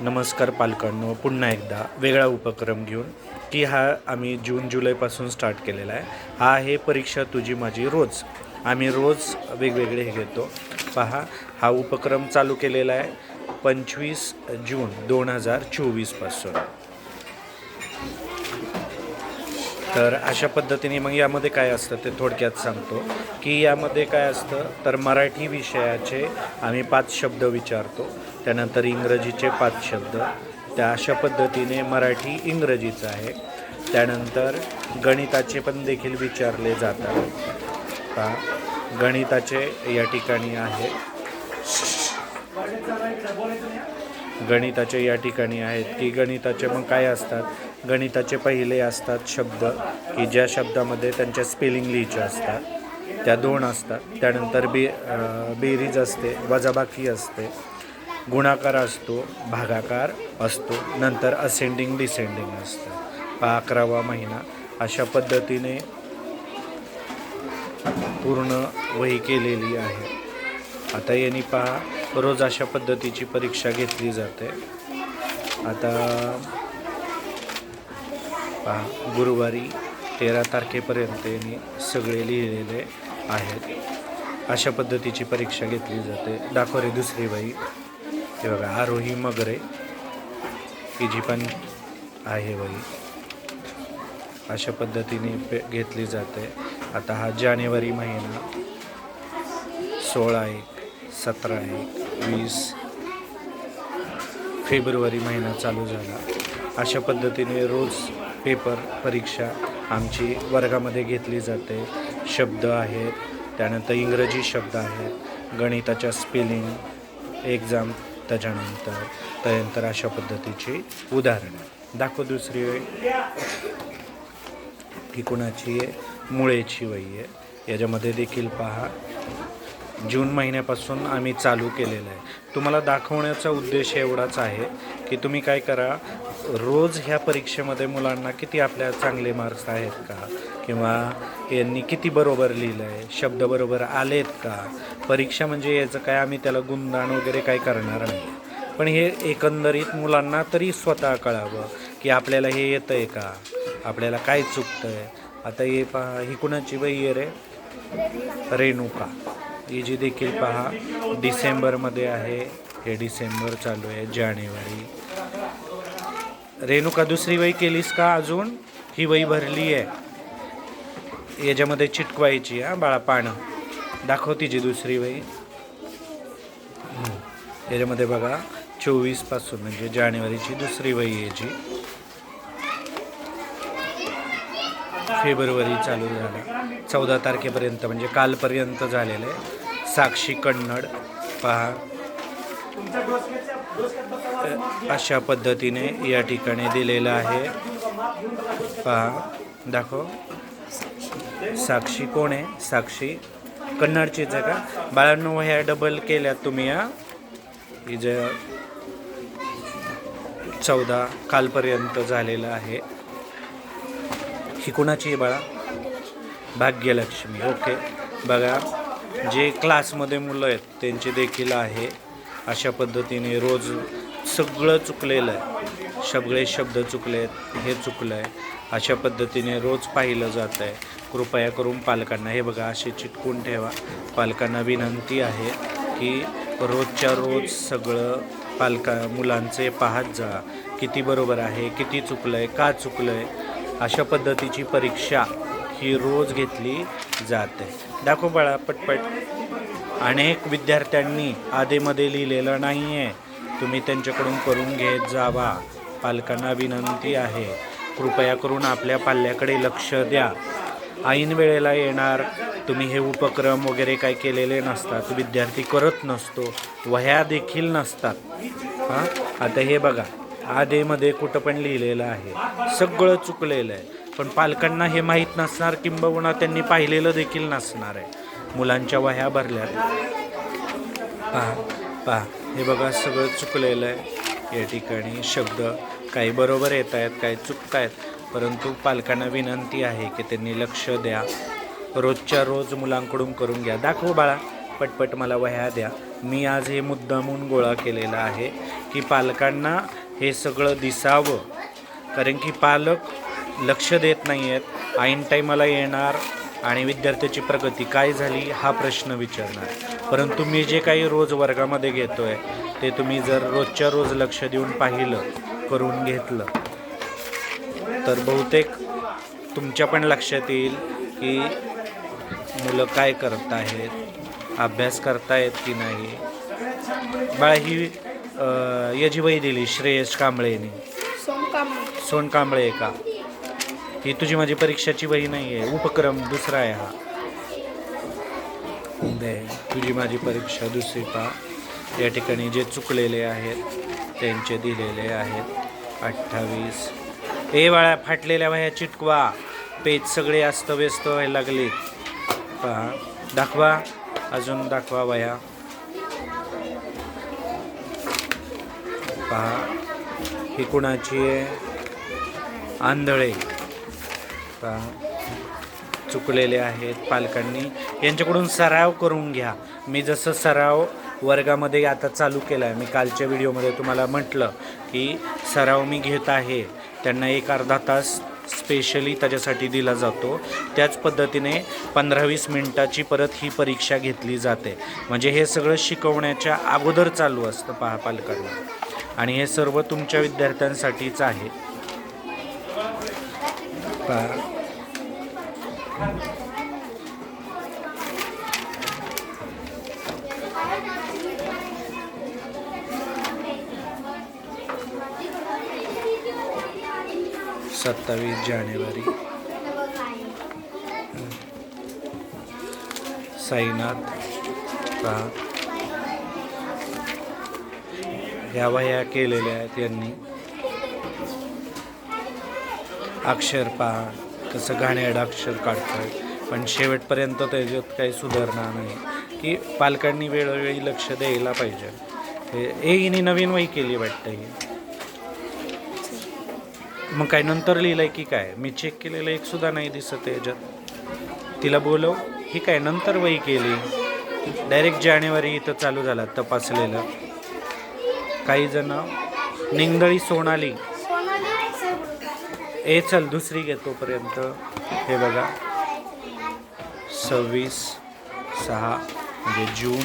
नमस्कार पालकांनो पुन्हा एकदा वेगळा उपक्रम घेऊन की हा आम्ही जून जुलैपासून स्टार्ट केलेला आहे. हा आहे परीक्षा तुझी माझी रोज. आम्ही रोज वेगवेगळे हे घेतो. पहा हा उपक्रम चालू केलेला आहे पंचवीस जून दोन हजार चोवीसपासून. तर अशा पद्धतीने मग यामध्ये काय असतं ते थोडक्यात सांगतो. की यामध्ये काय असतं तर मराठी विषयाचे आम्ही पाच शब्द विचारतो. त्यानंतर इंग्रजीचे पाच शब्द. त्या अशा पद्धतीने मराठी इंग्रजीचं आहे. त्यानंतर गणिताचे पण देखील विचारले जातात. गणिताचे या ठिकाणी आहे. गणिताचे या ठिकाणी आहेत. की गणिताचे मग काय असतात? गणिताचे पहिले असतात शब्द की ज्या शब्दामध्ये त्यांच्या स्पेलिंग लिहायचे असतात. त्या दोन असतात. त्यानंतर बे बेरीज असते वजाबाकी असते गुणाकार असतो भागाकार असतो नंतर असेंडिंग डिसेंडिंग असतं. पहा अकरावा महिना. अशा पद्धतीने पूर्ण वही केलेली आहे. आता यांनी पहा रोज अशा पद्धतीची परीक्षा घेतली जाते. आता पहा गुरुवारी तेरा तारखेपर्यंत यांनी सगळे लिहिलेले आहेत. अशा पद्धतीची परीक्षा घेतली जाते. दाखवरे दुसरी बाई. हे बघा आरोही मगरे. ही जी पण आहे बाई. अशा पद्धतीने पे घेतली जाते. आता हा जानेवारी महिना. सोळा एक सतरा एक वीस. फेब्रुवारी महिना चालू झाला. अशा पद्धतीने रोज पेपर परीक्षा आमची वर्गामध्ये घेतली जाते. शब्द आहेत त्यानंतर इंग्रजी शब्द आहेत गणिताच्या स्पेलिंग एक्झाम त्याच्यानंतर त्यानंतर अशा पद्धतीची उदाहरणं. दाखव दुसरी वेळ. ही कुणाची आहे? मुळेची वही आहे. याच्यामध्ये देखील पहा. जून महिन्यापासून आम्ही चालू केलेलं आहे. तुम्हाला दाखवण्याचा उद्देश एवढाच आहे की तुम्ही काय करा रोज ह्या परीक्षेमध्ये मुलांना किती आपल्या चांगले मार्क्स आहेत का? किंवा यांनी किती बरोबर लिहिलं आहे शब्द बरोबर आलेत का? परीक्षा म्हणजे याचं काय आम्ही त्याला गुणदान वगैरे काय करणार नाही. पण हे एकंदरीत मुलांना तरी स्वतः कळावं की आपल्याला हे येतं आहे का? आपल्याला काय चुकतं आहे आता हे पहा ही कुणाची बाई आहे? रे रेणुका. ही जी देखील पहा डिसेंबरमध्ये आहे. हे डिसेंबर चालू आहे जानेवारी. रेणुका दुसरी वही केलीस का अजून? ही वही भरली आहे. याच्यामध्ये चिटकवायची हा बाळा पानं. दाखव तिची दुसरी वही. याच्यामध्ये बघा चोवीसपासून म्हणजे जानेवारीची दुसरी वही याची फेब्रुवारी चालू झाला. चौदा तारखेपर्यंत म्हणजे कालपर्यंत झालेलं आहे. साक्षी कन्नड पहा. अशा पद्धतीने या ठिकाणी दिलेलं आहे. पहा दाखव. साक्षी कोण आहे? साक्षी कन्नडचीच आहे का? बाळांनो ह्या डबल केल्यात तुम्ही या ही जे चौदा कालपर्यंत झालेलं आहे. ही कुणाची आहे बाळा? भाग्यलक्ष्मी. ओके. बघा जे क्लासमध्ये मुलं आहेत त्यांचे देखील आहे. अशा पद्धतीने रोज सगळं चुकलेलं आहे. सगळे शब्द चुकले आहेत हे चुकलं आहे. अशा पद्धतीने रोज पाहिलं जात आहे. कृपया करून पालकांना हे बघा असे चिटकून ठेवा. पालकांना विनंती आहे की रोजच्या रोज सगळं पालका मुलांचे पाहत जा. किती बरोबर आहे किती चुकलं आहे का चुकलं आहे अशा पद्धतीची परीक्षा ही रोज घेतली जाते. दाखव बाळा पटपट. अनेक विद्यार्थ्यांनी आधेमध्ये लिहिलेलं नाही आहे तुम्ही त्यांच्याकडून करून घेत जावा. पालकांना विनंती आहे. कृपया करून आपल्या पाल्याकडे लक्ष द्या. ऐन वेळेला येणार. तुम्ही हे उपक्रम वगैरे काय केलेले नसतात. विद्यार्थी करत नसतो. वह्या देखील नसतात. हां? आता हे बघा. आधेमध्ये कुठं पण लिहिलेलं आहे. सगळं चुकलेलं आहे. पण पालकांना हे माहीत नसणार किंबहुना त्यांनी पाहिलेलं देखील नसणार आहे. मुलांच्या वह्या भरल्यात. पहा पहा हे बघा सगळं चुकलेलं आहे. या ठिकाणी शब्द काही बरोबर येत आहेत काही चुकत आहेत. परंतु पालकांना विनंती आहे की त्यांनी लक्ष द्या. रोजच्या रोज मुलांकडून करून घ्या. दाखव बाळा पटपट मला वह्या द्या. मी आज हे मुद्दामून गोळा केलेला आहे की पालकांना हे सगळं दिसावं. कारण की पालक लक्ष देत नाही आहेत ऐन टाईमाला येणार आणि विद्यार्थ्याची प्रगती काय झाली हा प्रश्न विचारणार. परंतु मी जे काही रोज वर्गामध्ये घेतो आहे ते तुम्ही जर रोजच्या रोज लक्ष देऊन पाहिलं करून घेतलं तर बहुतेक तुमच्या पण लक्षात येईल की मुलं काय करत आहेत अभ्यास करतायत की नाही. बाळा ही अं, याची वही दिली श्रेयस कांबळेने. सोन कांबळे. का? ही तुझी माझी परीक्षाची वही नाही आहे उपक्रम दुसरा आहे हा. दे तुझी माझी परीक्षा दुसरी पा. या ठिकाणी जे चुकलेले आहेत त्यांचे दिलेले आहेत. अठ्ठावीस. ए बाळा फाटलेल्या वह्या चिटकवा. पेज सगळे अस्तव्यस्त व्हायला लागले. पहा दाखवा. अजून दाखवा वह्या. पहा. ही कुणाची आहे? आंधळे. पहा. चुकलेले आहेत पालकांनी. यांच्याकडून सराव करून घ्या. मी जसं सराव वर्गामध्ये आता चालू केला आहे मी कालच्या व्हिडिओमध्ये तुम्हाला म्हटलं की सराव मी घेत आहे. त्यांना एक अर्धा तास स्पेशली त्याच्यासाठी दिला जातो. त्याच पद्धतीने पंधरा वीस मिनटाची परत ही परीक्षा घेतली जाते. म्हणजे हे सगळं शिकवण्याच्या अगोदर चालू असतं पहा पालकांना. आणि हे सर्व तुमच्या विद्यार्थ्यांसाठीच आहे. सत्तावीस जानेवारी. साईनाथ पहा ह्या वह्या केलेल्या आहेत यांनी. अक्षर पहा कसं घाणेड अक्षर काढतात पण शेवटपर्यंत त्याच्यात काही सुधारणा नाही. की पालकांनी वेळोवेळी लक्ष द्यायला पाहिजे. हे ए हिने नवीन वही केली वाटतं ही मग काय नंतर लिहिलंय की काय? मी चेक केलेलं एक सुद्धा नाही दिसत याच्यात. तिला बोलव ही काय नंतर वही केली? डायरेक्ट जानेवारी इथं चालू झाला तपासलेलं. काही जण निंगदळी सोनाली. ए चल दुसरी घे तोपर्यंत. हे बघा. सव्वीस सहा म्हणजे जून.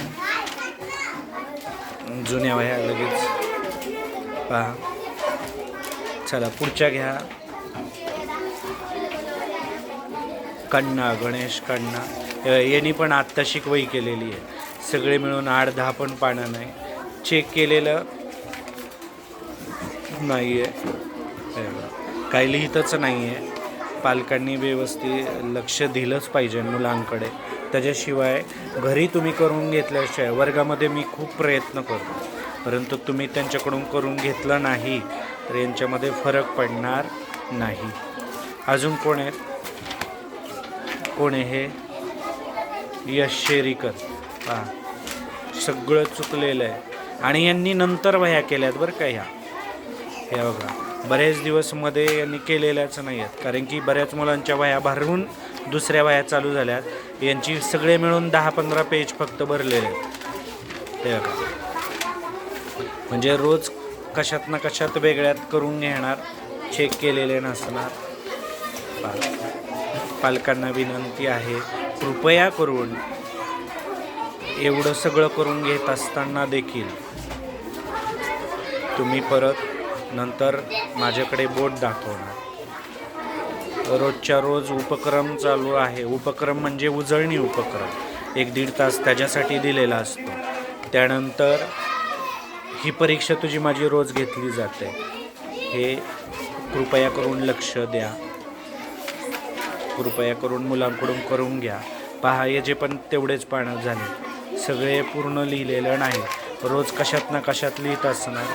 जुन्या वह्या लगेच. पहा. चला पुढच्या घ्या. कण्णा गणेश कण्णा. यांनी पण आत्ताशिक वही केलेली आहे. सगळे मिळून आठ दहा पण पानं नाही. चेक केलेलं. नाही आहे काही लिहितच नाही आहे पालकांनी व्यवस्थित लक्ष दिलंच पाहिजे मुलांकडे. त्याच्याशिवाय घरी तुम्ही करून घेतल्याशिवाय वर्गामध्ये मी खूप प्रयत्न करतो. परंतु तुम्ही त्यांच्याकडून करून घेतलं नाही तर यांच्यामध्ये फरक पडणार नाही. अजून कोण आहेत? कोण आहे हे? यश शेरीकर. हां सगळं चुकलेलं आहे. आणि यांनी नंतर वह्या केल्यात बरं का ह्या? हे बघा. बरेच दिवसमध्ये यांनी केलेल्याच नाही आहेत कारण की बऱ्याच मुलांच्या वह्या भरून दुसऱ्या वह्या चालू झाल्यात. यांची सगळे मिळून दहा पंधरा पेज फक्त भरलेले आहेत. हे बघा. म्हणजे रोज कशात ना कशात वेगळ्यात करून घेणार चेक केलेले नसणार. पालकांना विनंती आहे कृपया करून एवढं सगळं करून घेत असताना देखील तुम्ही परत नंतर माझ्याकडे बोट दाखवणार. रोजच्या रोज उपक्रम चालू आहे. उपक्रम म्हणजे उजळणी उपक्रम. एक दीड तास त्याच्यासाठी दिलेला असतो. त्यानंतर ही परीक्षा तुझी माझी रोज घेतली जाते. हे कृपया करून लक्ष द्या. कृपया करून मुलांकडून करून घ्या. पहा जे पण तेवढेच पाणं झाले. सगळे पूर्ण लिहिलेलं नाही. रोज कशात ना कशात लिहित असणार?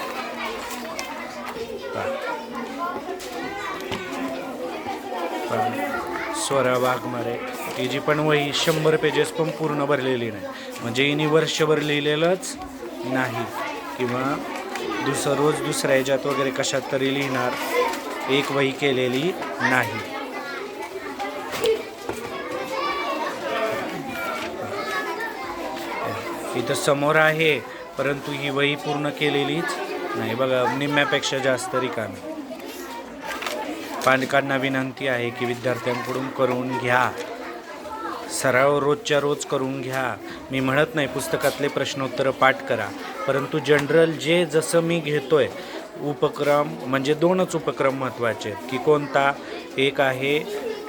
पण स्वरा वाघमारे ही जी पण वही शंभर पेजेस पण पूर्ण भरलेली नाही. म्हणजे हिने वर्षभर लिहिलेलंच नाही. किंवा दुसरं रोज दुसऱ्या ह्याच्यात वगैरे कशात तरी लिहिणार एक वही केलेली नाही. इथं समोर आहे परंतु ही वही पूर्ण केलेलीच नाही. बघा निम्म्यापेक्षा जास्त रिकामी. पालकांना विनंती आहे की विद्यार्थ्यांकडून करून घ्या. सराव रोजच्या रोज करून घ्या. मी म्हणत नाही पुस्तकातले प्रश्नोत्तरं पाठ करा परंतु जनरल जे जसं मी घेतोय उपक्रम म्हणजे दोनच उपक्रम महत्त्वाचे आहेत की कोणता? एक आहे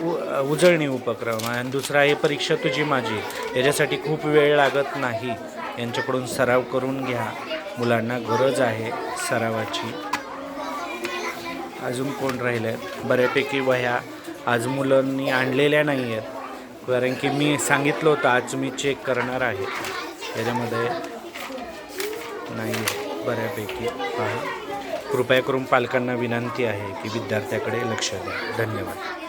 उ उजळणी उपक्रम आणि दुसरा आहे परीक्षा तुझी माझी. याच्यासाठी खूप वेळ लागत नाही. यांच्याकडून सराव करून घ्या. मुलांना गरज आहे सरावाची. अजून कोण राहिलं आहे बऱ्यापैकी वह्या. आज मुलांनी आणलेल्या नाही आहेत कारण की मी सांगितलं होतं आज मी चेक करणार आहे. त्याच्यामध्ये नाही आहे बऱ्यापैकी. आहे कृपया करून पालकांना विनंती आहे की विद्यार्थ्याकडे लक्ष द्या. धन्यवाद.